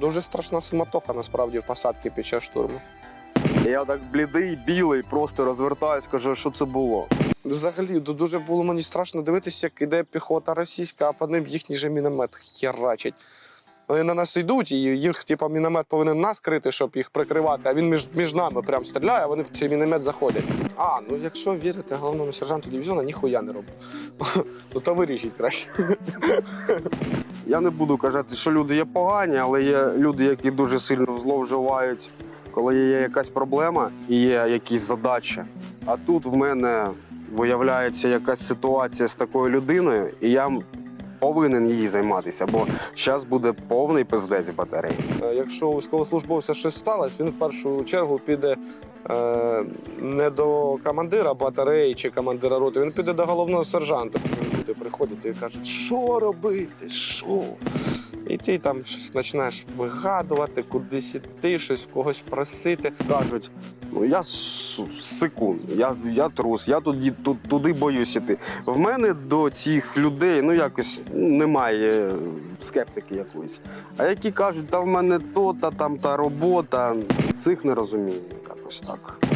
дуже страшна суматоха насправді в посадці під час штурму. Я так блідий, білий, просто розвертаюсь, кажу, що це було. Взагалі дуже було мені страшно дивитися, як іде піхота російська, а по ним їхній же міномет херачить. Вони на нас йдуть, і їх, типа, міномет повинен нас крити, щоб їх прикривати, а він між, між нами прям стріляє, а вони в цей міномет заходять. А, ну якщо вірити головному сержанту дивізіону, ніхуя не робить. Ну то вирішіть краще. Я не буду казати, що люди є погані, але є люди, які дуже сильно зловживають, коли є якась проблема і є якісь задачі. А тут в мене виявляється якась ситуація з такою людиною, і я повинен її займатися, бо зараз буде повний пиздець батареї. Е, Якщо у військовослужбовця щось сталося, він в першу чергу піде е, не до командира батареї чи командира роти, він піде до головного сержанта. Люди приходять і кажуть, що робити, що? І ти там щось починаєш вигадувати, кудись іти, щось в когось просити. Кажуть, ну я секунд, я, я трус, я туди, тут, туди боюсь іти. В мене до цих людей ну якось немає скептики якоїсь. А які кажуть, та в мене то, та там та робота, цих не розумію якось так.